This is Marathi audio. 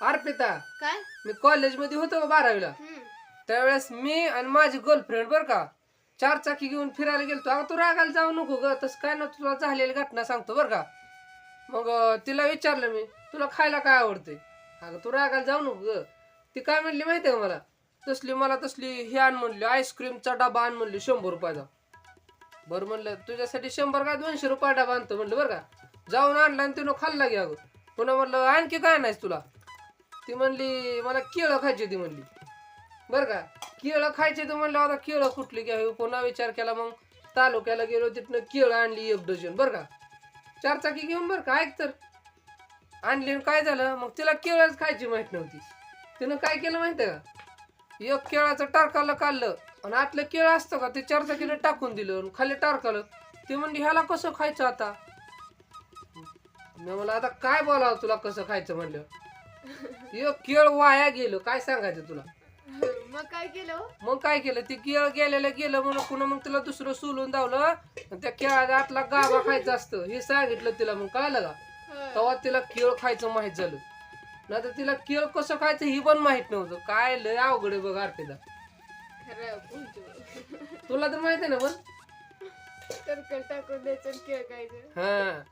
अर्पिता काय? मी कॉलेजमध्ये होतो का बारावीला. हम्म. त्यावेळेस मी आणि माझी गर्लफ्रेंड बर का चार चाकी घेऊन फिरायला गेलतो. अगं तू रागायला जाऊ नको ग तसं काय ना तुला झालेली घटना सांगतो बर का. मग अं, तिला विचारलं मी तुला खायला काय आवडते? अगं तू रागायला जाऊ नको ग. ती काय म्हणली माहितीये का मला? तसली मला तसली हे आण म्हणली आईस्क्रीमचा डबा आण म्हणली शंभर रुपयाचा. बरं म्हणलं तुझ्यासाठी शंभर काय दोनशे रुपये डबा आणतो म्हणलं बरं का. जाऊन आणला आणि तिनं खाल्ला घ्या अगं. पुन्हा म्हणलं आणखी काय नाही तुला? ती म्हणली मला केळं खायची ती म्हणली. बरं का? केळं खायचे तर म्हणलं आता केळं कुठली घ्यावी? पुन्हा विचार केला मग. तालुक्याला गेलो तिथनं केळं आणली एक डझन बरं का? चार चाकी घेऊन बरं का? ऐक तर. आणली आणि काय झालं? मग तिला केळच खायची माहीत नव्हती. तिनं काय केलं माहितीये का? एक केळाचं टारकाला काढलं आणि आतलं केळ असतं का ते चार चाकीनं टाकून दिलं आणि खाली टारकालं. ते म्हणली ह्याला कसं खायचं आता? मी मला आता काय बोलावं तुला कसं खायचं? म्हणलं. एक केळ वाया गेलं. काय सांगायचं तुला? मग काय केलं हो? मग काय केलं? ते केळ गेलेलं गेलं म्हणून पुन्हा मग तिला दुसरं सोलून धावलं आणि त्या केळाच्या आतला गाभा खायचा असतं. हे सांगितलं तिला मग कळलं का. तेव्हा तिला केळ खायचं माहीत झालं. नाहीतर तिला केळ कसं खायचं ही पण माहीत नव्हतं. काय लय अवघड आहे बघ खरं बोलतो तुला तर माहिती आहे ना पण? टाकून द्यायचं केळ खायचं. हा.